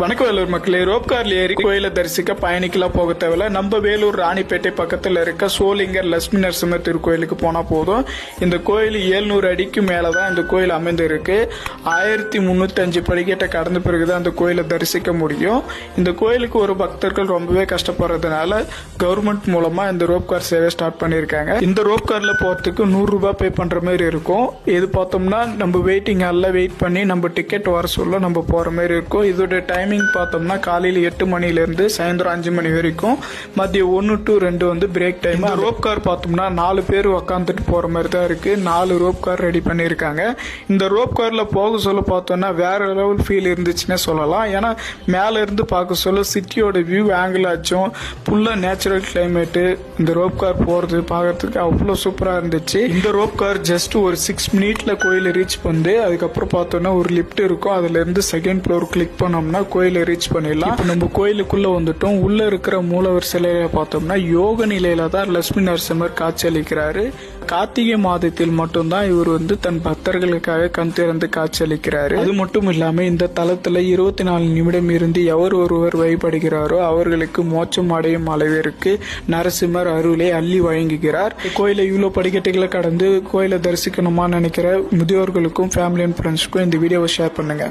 வணக்கம் வேலூர் மக்களே ரோப்கார்ல ஏறி கோயிலை தரிசிக்க பயணிக்கலாம் போக தேவையில்ல. நம்ம வேலூர் ராணிப்பேட்டை பக்கத்தில் இருக்க சோளிங்கர் லட்சுமி நரசிம்ம திருக்கோயிலுக்கு போனால் போதும். இந்த கோயில் 700 அடிக்கு மேலே தான் இந்த கோயில் அமைந்திருக்கு. ஆயிரத்தி முந்நூற்றஞ்சு படிக்கட்டை கடந்த பிறகுதான் அந்த கோயிலை தரிசிக்க முடியும். இந்த கோயிலுக்கு ஒரு பக்தர்கள் ரொம்பவே கஷ்டப்படுறதுனால கவர்மெண்ட் மூலமாக இந்த ரோப் கார் சேவை ஸ்டார்ட் பண்ணியிருக்காங்க. இந்த ரோப் கார்ல போகிறதுக்கு நூறுரூபா பே பண்ணுற மாதிரி இருக்கும். இது பார்த்தோம்னா நம்ம வெயிட்டிங் ஹாலில் வெயிட் பண்ணி நம்ம டிக்கெட் வர சொல்ல நம்ம போகிற மாதிரி இருக்கும். இதோட டைமிங் பார்த்தோம்னா காலையில எட்டு மணில இருந்து சாயந்தரம் அஞ்சு மணி வரைக்கும் மதியம் ஒன்று டு ரெண்டு வந்து பிரேக் டைம் ரோப் கார் பார்த்தோம்னா நாலு பேர் உக்காந்துட்டு போற மாதிரி தான் இருக்கு. நாலு ரோப் கார் ரெடி பண்ணியிருக்காங்க. இந்த ரோப் கார்ல போக சொல்ல பார்த்தோம்னா வேற லெவல் ஃபீல் இருந்துச்சுன்னே சொல்லலாம். ஏன்னா மேல இருந்து பார்க்க சொல்ல சிட்டியோட வியூ ஆங்கிள் ஆச்சும் ஃபுல்லா நேச்சுரல் கிளைமேட்டு இந்த ரோப் கார் போறது பார்க்கறதுக்கு அவ்வளோ சூப்பரா இருந்துச்சு. இந்த ரோப் கார் ஜஸ்ட் ஒரு சிக்ஸ் மினிட்ல கோயிலை ரீச் பண்ணி அதுக்கப்புறம் பார்த்தோம்னா ஒரு லிஃப்ட் இருக்கும். அதுல இருந்து செகண்ட் ஃப்ளோர் கிளிக் பண்ணோம்னா கோயிலை ரீச் பண்ணிடலாம். இப்போ நம்ம கோயிலுக்குள்ளே வந்துட்டோம். உள்ளே இருக்கிற மூலவர் சிலையில பார்த்தோம்னா யோக நிலையில தான் லட்சுமி நரசிம்மர் காட்சியளிக்கிறாரு. கார்த்திகை மாதத்தில் மட்டும்தான் இவர் வந்து தன் பக்தர்களுக்காக கண் திறந்து காட்சியளிக்கிறாரு. அது மட்டும் இல்லாம இந்த தளத்தில் இருபத்தி நாலு நிமிடம் இருந்து எவர் ஒருவர் வழிபடுகிறாரோ அவர்களுக்கு மோட்சம் அடையும் அளவிற்கு நரசிம்மர் அருளை அள்ளி வழங்குகிறார். கோயிலை இவ்வளோ படிக்கட்டுகளை கடந்து கோயிலை தரிசிக்கணுமா நினைக்கிற முதியோர்களுக்கும் ஃபேமிலி அண்ட் ஃப்ரெண்ட்ஸ்க்கும் இந்த வீடியோவை ஷேர் பண்ணுங்க.